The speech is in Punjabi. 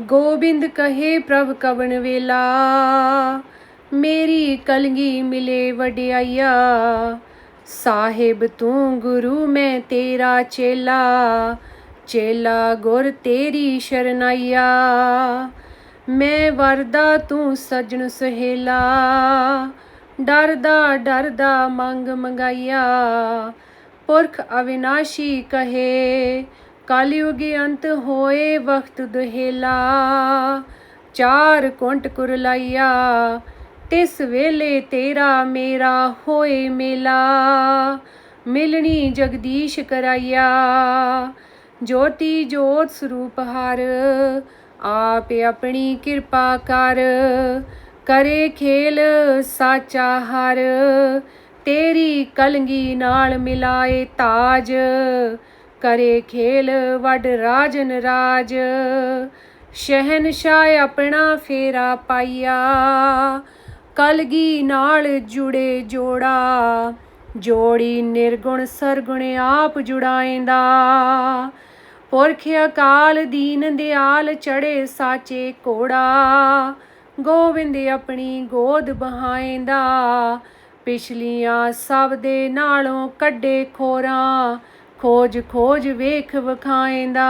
ਗੋਬਿੰਦ ਕਹੇ, ਪ੍ਰਭ ਕਵਣ ਵੇਲਾ? ਮੇਰੀ ਕਲਗੀ ਮਿਲੇ ਵਡਿਆਈਆ। ਸਾਹਿਬ ਤੂੰ ਗੁਰੂ, ਮੈਂ ਤੇਰਾ ਚੇਲਾ। ਚੇਲਾ ਗੁਰ ਤੇਰੀ ਸ਼ਰਨਾਈਆ। ਮੈਂ ਵਰਦਾ, ਤੂੰ ਸਜਣ ਸਹੇਲਾ। ਡਰਦਾ ਡਰਦਾ ਮੰਗ ਮੰਗਾਈਆ। ਪੁਰਖ ਅਵਿਨਾਸ਼ੀ ਕਹੇ ਕਲਯੁਗ ਅੰਤ ਹੋਏ ਵਖਤ ਦੁਹੇਲਾ, ਚਾਰ ਕੁੰਟ ਕੁਰਲਾਈਆ, ਤਿਸ ਵੇਲੇ ਤੇਰਾ ਮੇਰਾ ਹੋਏ ਮੇਲਾ, ਮਿਲਣੀ ਜਗਦੀਸ਼ ਕਰਾਈਆ। ਜੋਤੀ ਜੋਤ ਸਰੂਪ ਹਰ, ਆਪ ਆਪਣੀ ਕਿਰਪਾ ਕਰ, ਕਰੇ ਖੇਲ ਸਾਚਾ ਹਰ, ਤੇਰੀ ਕਲਗੀ ਨਾਲ ਮਿਲਾਏ ਤਾਜ ਕਰੇ ਖੇਲ ਵੱਡ ਰਾਜਨ ਰਾਜ ਸ਼ਹਿਨशाह ਆਪਣਾ ਫੇਰਾ ਪਾਈਆ ਕਲਗੀ ਨਾਲ ਜੁੜੇ ਜੋੜਾ। ਜੋੜੀ ਨਿਰਗੁਣ ਸਰਗੁਣ ਆਪ ਜੁੜਾਏਂਦਾ। ਪੁਰਖ ਅਕਾਲ ਦੀਨ ਦਿਆਲ ਚੜੇ ਸਾਚੇ ਕੋੜਾ ਗੋਬਿੰਦ ਆਪਣੀ ਗੋਦ ਬਹਾਏਂਦਾ। ਪਿਛਲੀਆਂ ਸਭ ਦੇ ਨਾਲੋਂ ਕੱਢੇ ਖੋਰਾਂ। ਖੋਜ ਖੋਜ ਵੇਖ ਵਿਖਾਏਂਦਾ।